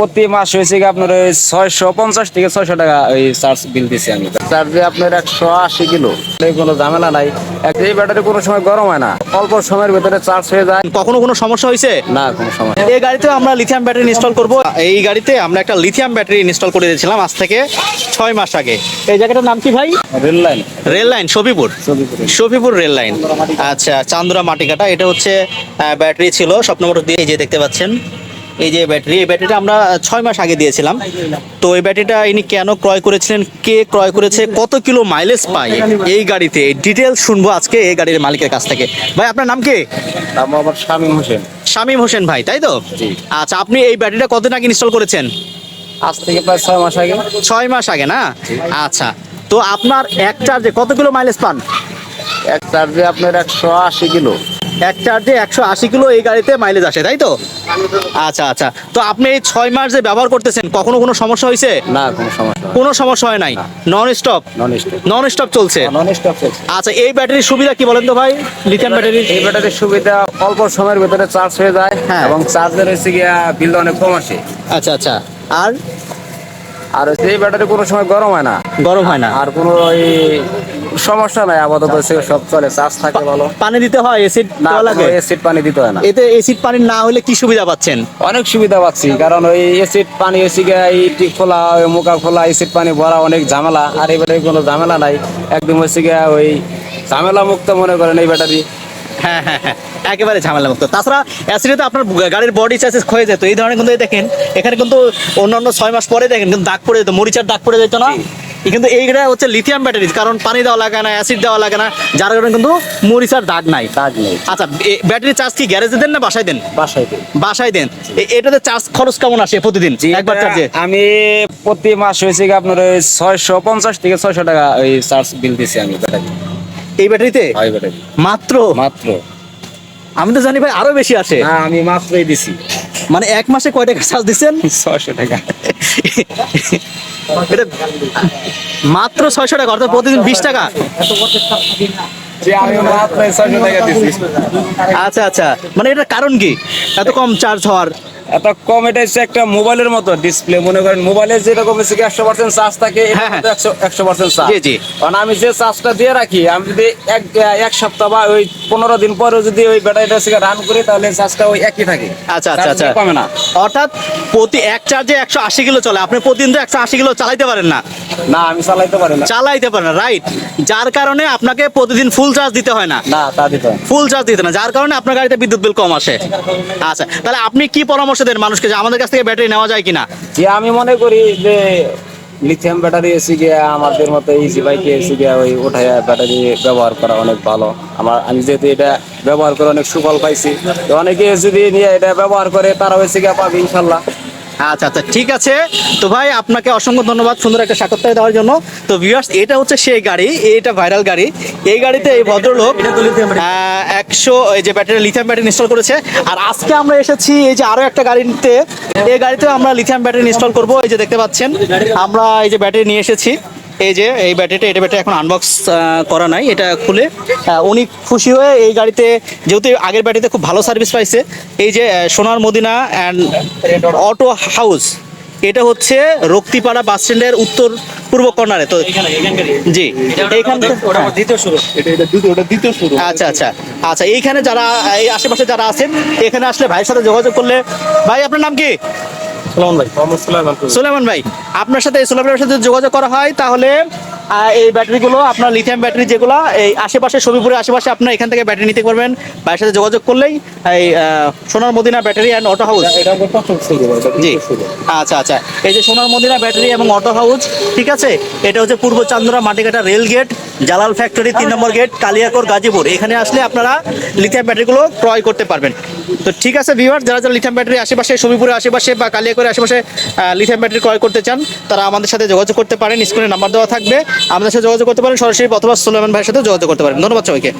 প্রতি মাস হয়েছে কি আপনার ওই ছয়শো পঞ্চাশ থেকে ছয়শো টাকা ওই চার্জ বিল দিচ্ছি আমি। চার্জে আপনার একশো আশি কিলো। এই কোনো ঝামেলা নাই। এই ব্যাটারি কোনো সময় গরম হয় না। অল্প সময়ের ভিতরে চার্জ হয়ে যায়। কখনো কোনো সমস্যা হয়েছে? না কোনো সময় এই গাড়িতে আমরা লিথিয়াম ব্যাটারি ইনস্টল করব। এই গাড়িতে আমরা একটা লিথিয়াম ব্যাটারি ইনস্টল করে দিয়েছিলাম আজ থেকে ছয় মাস আগে। এই জায়গাটার নাম কি ভাই? Rail line rail line Shafipur. ছবিপুরে। Shafipur rail line আচ্ছা চান্দুরা মাটিকাটা। এটা হচ্ছে ব্যাটারি ছিল স্বপ্ন মোটর দিয়ে যে দেখতে পাচ্ছেন। এই যে ব্যাটারি এই ব্যাটারিটা আমরা ছয় মাস আগে দিয়েছিলাম। তো এই ব্যাটারিটা ইনি কেন ক্রয় করেছিলেন কে ক্রয় করেছে কত কিলো মাইলেজ পায় এই গাড়িতে ডিটেলস শুনব আজকে এই গাড়ির মালিকের কাছ থেকে। ভাই আপনার নাম কি? নাম আমার শামীম হোসেন। শামীম হোসেন ভাই তাই তো? আচ্ছা আপনি এই ব্যাটারিটা কতদিন আগে ইনস্টল করেছেন? আজ থেকে প্রায় ছয় মাস আগে। ছয় মাস আগে না? আচ্ছা তো আপনার এক চার্জে কত কিলো মাইলেজ পান? এক চার্জে আপনার একশো আশি কিলো। এক চার্জে একশো আশি কিলো এই গাড়িতে মাইলেজ আসে তাই তো? আচ্ছা আচ্ছা। তো আপনি এই ছয় মাস যে ব্যবহার করতেছেন কখনো কোনো সমস্যা হয়েছে? না কোনো সমস্যা কোনো সমস্যা হয় নাই? নন স্টপ নন স্টপ চলছে? আচ্ছা এই ব্যাটারির সুবিধা কি বলেন তো ভাই? লিথিয়াম ব্যাটারি এই ব্যাটারির সুবিধা অল্প সময়ের ভিতরে চার্জ হয়ে যায় হ্যাঁ। এবং চার্জের হচ্ছে গিয়া বিল অনেক কম আসে। আচ্ছা আচ্ছা। আর? আর এই ব্যাটারি কোনো সময় গরম হয় না। গরম হয় না। আর কোনো ওই সমস্যা নাই আপাতত সব চলে চার্জ থাকে ভালো। পানি দিতে হয় এসিড না লাগে? এসিড পানি দিতে হয় না। এতে এসিড পানি না হলে কি সুবিধা পাচ্ছেন? অনেক সুবিধা পাচ্ছি কারণ ওই এসিড পানি এই টিক খোলা ওই মুখা খোলা এসিড পানি ভরা অনেক ঝামেলা আর এই ব্যাটারি কোনো ঝামেলা নাই। একদম হচ্ছে গিয়া ওই ঝামেলা মুক্ত মনে করেন এই ব্যাটারি। হ্যাঁ হ্যাঁ হ্যাঁ একেবারে ঝামেলা মুক্ত। তাছাড়া অ্যাসিডে তো আপনার গাড়ির বডি চার্জেস ক্ষয়ে যেত এই ধরনের কিন্তু দেখেন এখানে কিন্তু অন্যান্য ছয় মাস পরে দেখেন কিন্তু দাগ পড়ে যেত মরিচার দাগ পড়ে যেত না? কিন্তু এইটা হচ্ছে লিথিয়াম ব্যাটারি কারণ পানি দেওয়া লাগে না অ্যাসিড দেওয়া লাগে না যার কারণে কিন্তু মরিচার দাগ নাই। দাগ নেই। আচ্ছা ব্যাটারি চার্জ কি গ্যারেজে দেন না বাসায় দেন? বাসায় দিই। বাসায় দেন। এটাতে চার্জ খরচ কেমন আসে প্রতিদিন? একবার চার্জে আমি প্রতি মাস হয়েছে কি আপনার ওই ছয়শো পঞ্চাশ থেকে ছয়শো টাকা ওই চার্জ বিল দিচ্ছি আমি ব্যাটারি এই ব্যাটারিতে মাত্র? মাত্র। আমি তো জানি ভাই আরও বেশি আসে। আমি মাত্রই দিছি। মানে এক মাসে কয় টাকা চার্জ দিচ্ছেন? ছয়শো টাকা। এটা মাত্র ছয়শো টাকা অর্থাৎ প্রতিদিন বিশ টাকা। আচ্ছা আচ্ছা। মানে এটা কারণ কি? এত কম চার্জ হওয়ার। এত কম এটা হচ্ছে একটা মোবাইলের মতো ডিসপ্লে মনে করেন মোবাইলে যেরকম হচ্ছে কি একশো পার্সেন্ট চার্জ থাকে হ্যাঁ, হ্যাঁ। একশো পার্সেন্ট চার্জ জি, জি। কারণ আমি যে চার্জটা দিয়ে রাখি আমি যদি এক এক সপ্তাহ বা ওই পনেরো দিন পরে যদি ওই ব্যাটারিটা হচ্ছে রান করি তাহলে চার্জটা ওই একই থাকে। আচ্ছা আচ্ছা আচ্ছা। কমে না। অর্থাৎ প্রতি এক চার্জে একশো আশি কিলো চলে। আপনি প্রতিদিন তো একশো আশি কিলো চালাইতে পারেন না। না আমি চালাইতে পারি না। চালাইতে পারেন না রাইট যার কারণে আপনাকে প্রতিদিন ফুল চার্জ দিতে হয় না। না তা দিতে ফুল চার্জ দিতে না যার কারণে আপনার গাড়িতে বিদ্যুৎ বিল কম আসে। আচ্ছা তাহলে আপনি কি পরামর্শ দেন মানুষকে যে আমাদের কাছ থেকে ব্যাটারি নেওয়া যায় কিনা? যে আমি মনে করি যে লিথিয়াম ব্যাটারি এসে গিয়া, আমাদের মতো ইজি বাইকে এসে গিয়া ওই ওঠায় ব্যাটারি ব্যবহার করা অনেক ভালো। আমার, আমি যেহেতু এটা ব্যবহার করে অনেক সুফল পাইছি। তো অনেকে যদি নিয়ে এটা ব্যবহার করে তারা হয়েছে গিয়া পাবে ইনশাল্লাহ। আচ্ছা আচ্ছা ঠিক আছে। তো ভাই আপনাকে অসংখ্য ধন্যবাদ সুন্দর একটা সাক্ষাৎকার দেওয়ার জন্য। তো ভিউয়ার্স এটা হচ্ছে সেই গাড়ি এটা ভাইরাল গাড়ি। এই গাড়িতে এই ভদ্রলোক একশো এই যে ব্যাটারি লিথিয়াম ব্যাটারি ইনস্টল করেছে। আর আজকে আমরা এসেছি এই যে আরও একটা গাড়িতে এই গাড়িতে আমরা লিথিয়াম ব্যাটারি ইনস্টল করব। এই যে দেখতে পাচ্ছেন আমরা এই যে ব্যাটারি নিয়ে এসেছি। এই যে এই ব্যাটারিটা এটা ব্যাটারি এখন আনবক্স করা নাই এটা খুলে উনি খুশি হয়ে এই গাড়িতে যেহেতু আগের ব্যাটারিতে খুব ভালো সার্ভিস পাইছে এই যে Sonar Medina and auto house এটা হচ্ছে রক্তিপাড়া বাস স্ট্যান্ডের উত্তর পূর্ব কর্নারে তো জি এইখান থেকে দ্বিতীয় শুরু এটা এটা দ্বিতীয় ওটা দ্বিতীয় শুরু আচ্ছা আচ্ছা আচ্ছা এইখানে যারা এই আশেপাশে যারা আছেন এখানে আসলে ভাইয়ের সাথে যোগাযোগ করলে ভাই আপনার নাম কি? ভাই। সুলেমান ভাই আপনার সাথে সুলেমানের সাথে যোগাযোগ করা হয় তাহলে এই ব্যাটারিগুলো আপনার লিথিয়াম ব্যাটারি যেগুলো এই আশেপাশে ছবিপুরের আশেপাশে আপনার এখান থেকে ব্যাটারি নিতে পারবেন। ভাইয়ের সাথে যোগাযোগ করলেই এই Sonar Madina battery and auto house জি। আচ্ছা আচ্ছা। এই যে সোনার মদিনা ব্যাটারি এবং অটো হাউস ঠিক আছে? এটা হচ্ছে পূর্ব Chandra Matikata rail gate Jalal factory তিন নম্বর গেট কালিয়াকোর গাজীপুর। এখানে আসলে আপনারা লিথিয়াম ব্যাটারিগুলো ক্রয় করতে পারবেন। তো ঠিক আছে ভিউয়ার যারা যারা লিথিয়াম ব্যাটারি আশেপাশে সবিপুরের আশেপাশে বা কালিয়াকোরের আশেপাশে লিথিয়াম ব্যাটারি ক্রয় করতে চান তারা আমাদের সাথে যোগাযোগ করতে পারেন। স্ক্রিনে নাম্বার দেওয়া থাকবে। আমাদের সাথে যোগাযোগ করতে পারেন, সরাসরি অথবা সুলেমান ভাইয়ের সাথে যোগাযোগ করতে পারেন। ধন্যবাদ সবাইকে।